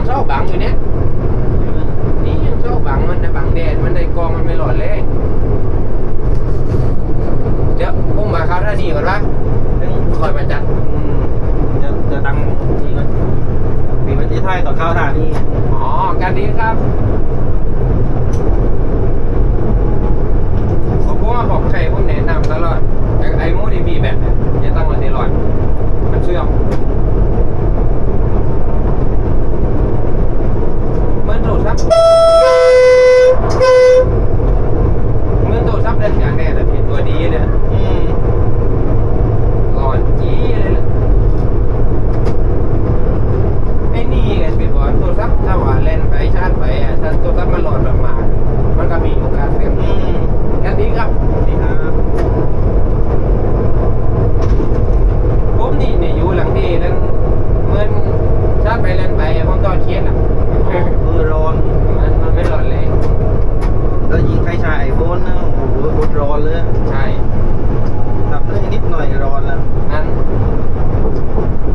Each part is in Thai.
ยังชอบบังอยู่เนี่ยนี่ยังชอบบังมันนะบังแดดมันได้กองมันไม่หลอดเลยเดี๋ยวพุ่งมาเขาท่าดีก่อนวะถึงคอยมาจัดอืมจะจะดังนี่ก็ปีประเทศไทยต่อข้าวทานี่อ๋อการดีครับผมก็ว่าบอกใครผมแนะนำตลอดไอ้ไอ้โมดีบีแบบเนี่ยอย่าตั้งมันในหลอดมันเชื่อมเหมือนโทรศัพท์เหมือนโทรศัพท์เล่นอย่างแน่แต่เป็นตัวดีเลย อืม หลอนจี้เลยล่ะไอ้นี่ไงเป็นว่าโทรศัพท์ถ้าว่าเล่นไปชาร์จไปอะถ้าโทรศัพท์มันหลอนมากๆมันก็มีโอกาสเสี่ยง อืม กันดีครับ นี่ครับ ผมนี่เนี่ยอยู่หลังที่นั้นเหมือนชาร์จไปเล่นไปผมตอนเครียดอะ เออร้อน มันมันไม่หลอนเลย แล้วยิงใครใช้ไอโฟนนะโอ้โหกดร้อนเลย ใช่ ทำเรื่องนิดหน่อยร้อนแล้ว งั้น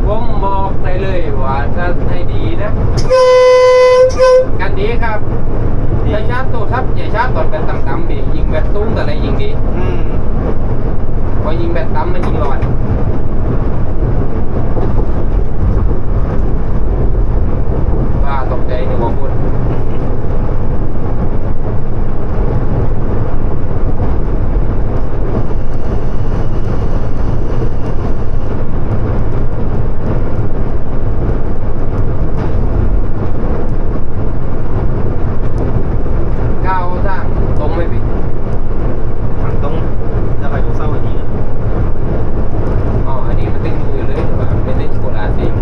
ผมบอกได้เลยว่าถ้าให้ดีนะ กันดีครับถ้าชาร์จโทรศัพ ท์อย่าชาร์จตอนแบตต่ำๆดิยิงแบตสูงแต่อะไรยิงดี อืม พอยิงแบตต่ำมันยิงรอดว่าตกใจนึกว่าพูดก้าวสร้างตรงไม่ผิด ทางตรงจะไปตรงเศร้าอันนี้นะ อ๋อ อันนี้มันตึงมือเลยแต่ว่าไม่ได้โคราชเอง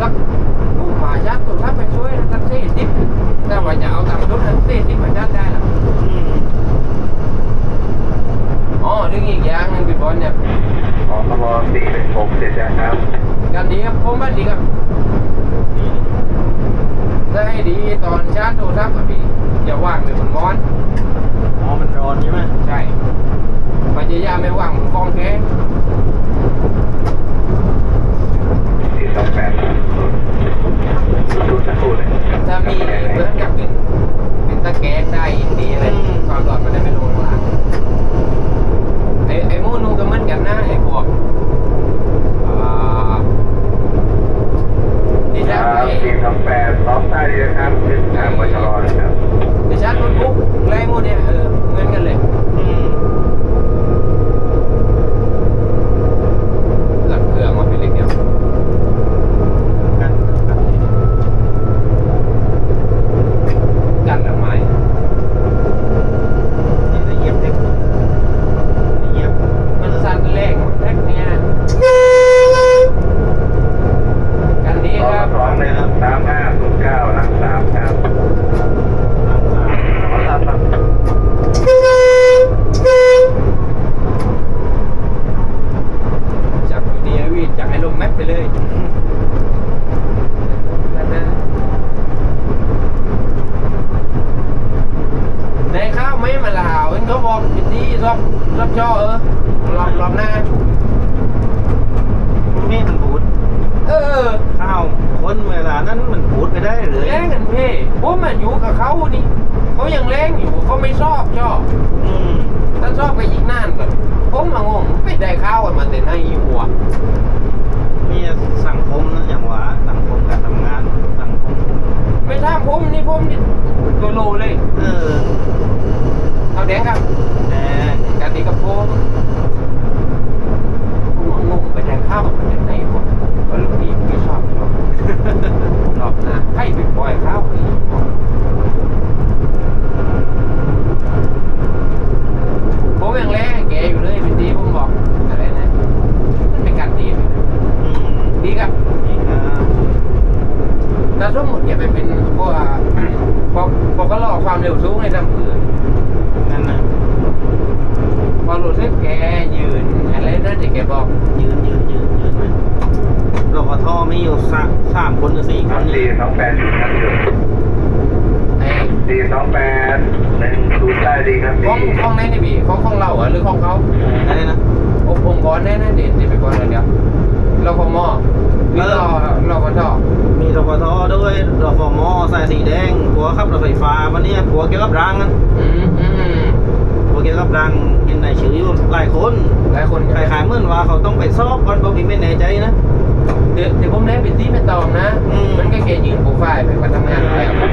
สักผู้ป่ายักษ์ตัวทัพไปช่วยนะสักสี่สิบแต่ว่าจะเอาตังค์รถทั้งสี่สิบมายัดได้ล่ะ อืม อ๋อดึงอีกอย่างหนึงเป็นบอลเนี่ย ขอขบสี่เป็นหกเสร็จแล้วครับการดีครับผมบ้านดีครับนี่ถ้าให้ดีตอนชาร์จโทรศัพท์อะพี่อย่าว่างเลยมันร้อนอ๋อมันร้อนใช่ไหมใช่พยายามไม่ว่างมันฟองแท้ง สี่สองแปดดูสักครู่เลย ถ้ามีเหมือนกับเป็นเป็นตะแกรงได้ยิ่งดีเลยความร้อนมันได้ไม่ลงล่างไอ้ไอ้หมูนูก็เหมือนกันนะไอ้พวกอ่าดิ ค ฉั รั น บ ไอ้ สี่สองแปดล็อกได้ดีนะครับขึ้นทางวัชรนะครับ ดิฉันโน้ตบุ๊กไรหมูเนี่ยเออเหมือนกันเลย อืม หลักเครื่องมาเป็นเล็กเดียว กันกันนี่ กันหลังไม้ นี่ละเอียดเล็กละเอียด มันสั่นแรงแท็กเนี่ยกันดี ขอ ครับ สองเลยครับ สามห้าศูนย์เก้าหลังสามครับสามสามขอรับครับจากดีไอวีจากไอ้ลมแม็กไปเลยนั่นนะในข้าวไม่มาลาวเห็นเขาบอกพิธีรอบรอบช่อเออรอบรอบหน้าเม่มันบูดเออ คนเวลานั้นมันบูดไปได้เลยแรงกันเพ่ผมมาอยู่กับเขานี่เขายังแรงอยู่เขาไม่ชอบชอบอืมถ้าชอบไปอีกนานก่อนผมมางงไม่ได้ข้าวกันมาแต่ในหัวนี่สังคมนะอย่างว่าสังคมการทำงานสังคมไม่ทำผมนี่ผมนี่ตัวโลเลย เออ เอาแดงครับ แต่ การดีกับผมผมงงไปแดงข้าวมันจากไหนวะว่าลูกพี่ไม่ชอบชอบรอบหน้าให้ไปปล่อยข้าวนี่ผมยังแรงแกอยู่เลยเป็นดีผมบอกอะไรนะมันเป็นการดีเลยนะ อืม ดีครับ นี่ครับ ถ้าสมมติอย่าไปเป็นพวกพวกพวกก็ล่อความ เร็วสูงในทางเผื่อนั่นนะพอรู้สึกแกยืนอะไรนั่นที่แกบอกยืนยืนยืนยืนไหมรพทมีอยู่สามสามคนหรือสี่คนสี่เนี่ยสองแปดอยู่ครับอยู่ไอ้สี่สองแปดหนึ่งศูนย์ได้ดีครับของพี่ของไหนนี่พี่ของของเราเหรอหรือของเขาอะไรนะองค์องค์กรแน่นั่นเด่นที่ไปก่อนเลยเดียวไกี่ยวกับรังนั่นอืมอืมเกี่ยวกับรังเห็นในชื่ออยู่หลายคนหลายคนคล้ายเมือนว่าเขาต้องไปสอบก่อนบ่มีไม่ในใจนะเดี๋ยวผมแนะไปที่ไม่ตองนะมันก็แค่ยืนผูกไฟล์ไปทำงานอะไรของมั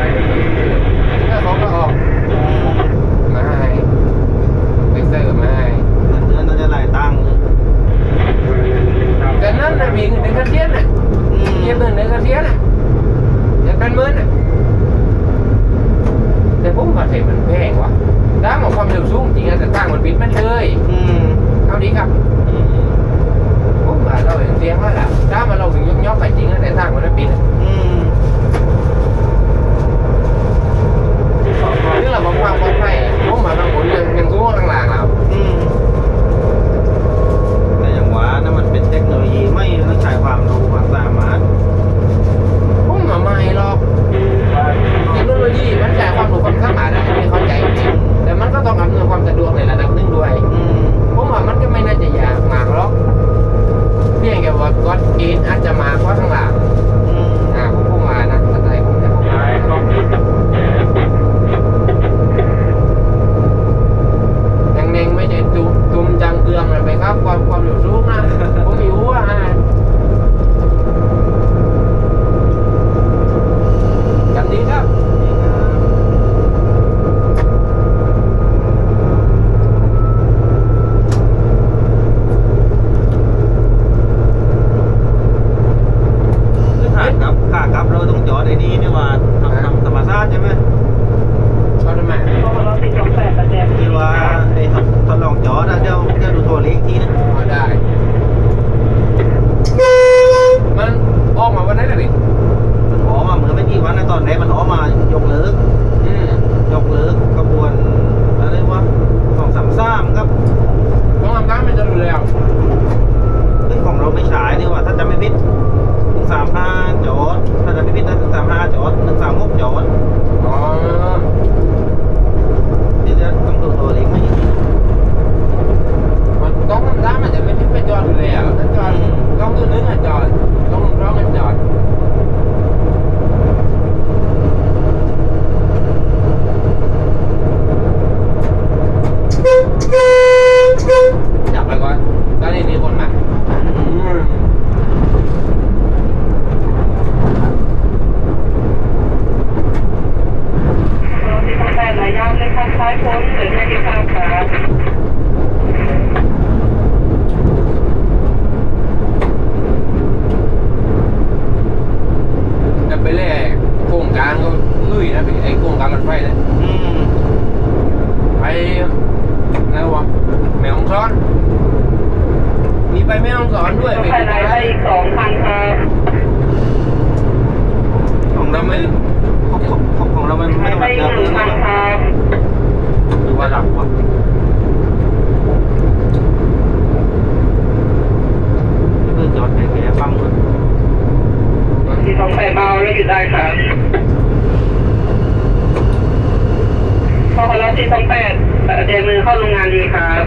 เข้าโรงงานดีครับ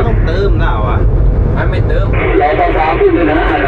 ต้องเติมหน้าวะไม่เติมแล้วตอนเช้าขึ้นเลยนะ